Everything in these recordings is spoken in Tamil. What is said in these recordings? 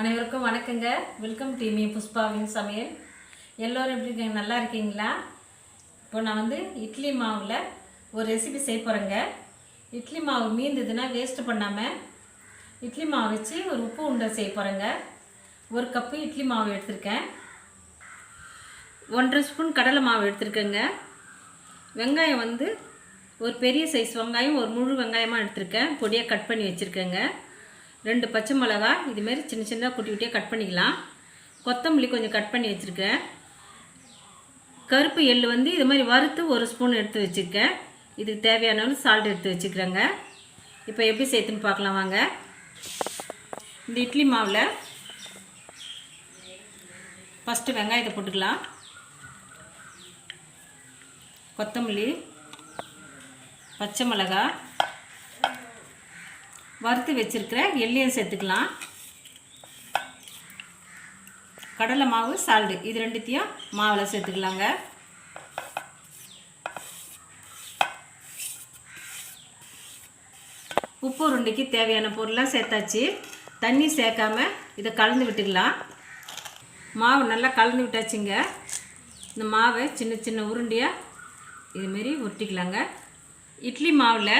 அனைவருக்கும் வணக்கங்க. வெல்கம் டீமி புஷ்பாவின் சமையல். எல்லோரும் எப்படி இருக்கீங்க? நல்லா இருக்கீங்களா? இப்போ நான் வந்து இட்லி மாவில் ஒரு ரெசிபி செய்ய போகிறேங்க இட்லி மாவு மீந்ததுன்னா வேஸ்ட்டு பண்ணாமல் இட்லி மாவு வச்சு ஒரு உப்பு உண்டை செய்ய போகிறேங்க ஒரு கப்பு இட்லி மாவு எடுத்திருக்கேன். ஒன்றரை ஸ்பூன் கடலை மாவு எடுத்திருக்கேங்க. வெங்காயம் வந்து ஒரு பெரிய சைஸ் வெங்காயம் ஒரு முழு வெங்காயமாக எடுத்திருக்கேன். பொடியாக கட் பண்ணி வச்சுருக்கேங்க. ரெண்டு பச்சை மிளகா இதுமாரி சின்ன சின்னதாக குட்டி குட்டியாக கட் பண்ணிக்கலாம். கொத்தமல்லி கொஞ்சம் கட் பண்ணி வச்சுருக்கேன். கருப்பு எள்ளு வந்து இது மாதிரி வறுத்து ஒரு ஸ்பூன் எடுத்து வச்சுருக்கேன். இதுக்கு தேவையான சால்ட் எடுத்து வச்சுக்கிறேங்க. இப்போ எப்படி சேர்த்துன்னு பார்க்கலாம் வாங்க. இந்த இட்லி மாவில் ஃபஸ்ட்டு வெங்காயத்தை போட்டுக்கலாம். கொத்தமல்லி பச்சை மிளகாய் வறுத்து வச்சுருக்கிற எள்ளியை சேர்த்துக்கலாம். கடலை மாவு சால்டு இது ரெண்டுத்தையும் மாவில் சேர்த்துக்கலாங்க. உப்பு உருண்டைக்கு தேவையான பொருளாக சேர்த்தாச்சு. தண்ணி சேர்க்காம இதை கலந்து விட்டுக்கலாம். மாவு நல்லா கலந்து விட்டாச்சுங்க. இந்த மாவை சின்ன சின்ன உருண்டையாக இதுமாரி உருட்டிக்கலாங்க இட்லி மாவில்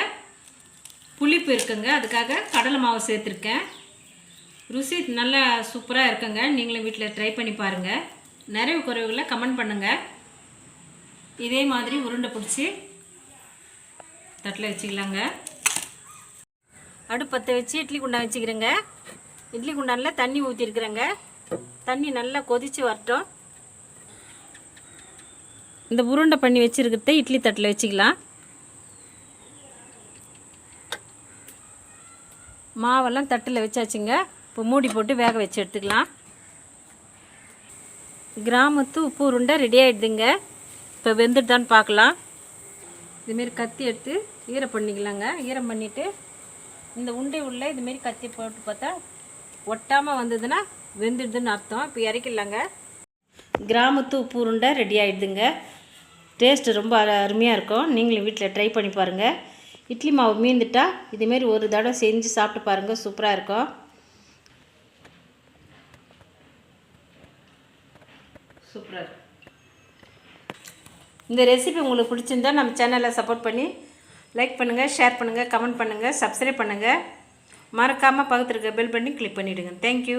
புளிப்பு இருக்குங்க. அதுக்காக கடலை மாவு சேர்த்துருக்கேன். ருசி நல்லா சூப்பராக இருக்குங்க. நீங்களும் வீட்டில் ட்ரை பண்ணி பாருங்கள் நிறைவு குறைவுகளை கமெண்ட் பண்ணுங்கள் இதே மாதிரி உருண்டை பிடிச்சி தட்டில் வச்சுக்கலாங்க. அடுப்பத்தை வச்சு இட்லி குண்டான் வச்சுக்கிறேங்க. இட்லி குண்டானில் தண்ணி ஊற்றிருக்குறேங்க தண்ணி நல்லா கொதித்து வரட்டும். இந்த உருண்டை பண்ணி வச்சுருக்கிறத இட்லி தட்டில் வச்சுக்கலாம். மாவெல்லாம் தட்டில் வச்சாச்சுங்க. இப்போ மூடி போட்டு வேக வச்சு எடுத்துக்கலாம். கிராமத்து உப்பு உருண்டை ரெடி ஆகிடுதுங்க இப்போ வெந்துட்டுதான்னு பார்க்கலாம். இதுமாரி கத்தி எடுத்து ஈரம் பண்ணிக்கலாங்க. ஈரம் பண்ணிவிட்டு இந்த உண்டை உள்ள இதுமாரி கத்தி போட்டு பார்த்தா ஒட்டாமல் வந்ததுன்னா வெந்துடுதுன்னு அர்த்தம். இப்போ இறக்கிடலாங்க. கிராமத்து உப்பு உருண்டை ரெடி ஆகிடுதுங்க டேஸ்ட்டு ரொம்ப அருமையாக இருக்கும். நீங்களும் வீட்டில் ட்ரை பண்ணி பாருங்கள் இட்லி மாவு மீந்துட்டா இதுமாரி ஒரு தடவை செஞ்சு சாப்பிட்டு பாருங்கள் சூப்பராக இருக்கும். சூப்பராக இருக்கும் இந்த ரெசிபி உங்களுக்கு பிடிச்சிருந்தா நம்ம சேனலை சப்போர்ட் பண்ணி லைக் பண்ணுங்கள் ஷேர் பண்ணுங்கள் கமெண்ட் பண்ணுங்கள் சப்ஸ்கிரைப் பண்ணுங்கள் மறக்காமல் பக்கத்தில் இருக்க பெல் பண்ணி கிளிக் பண்ணிவிடுங்க தேங்க்யூ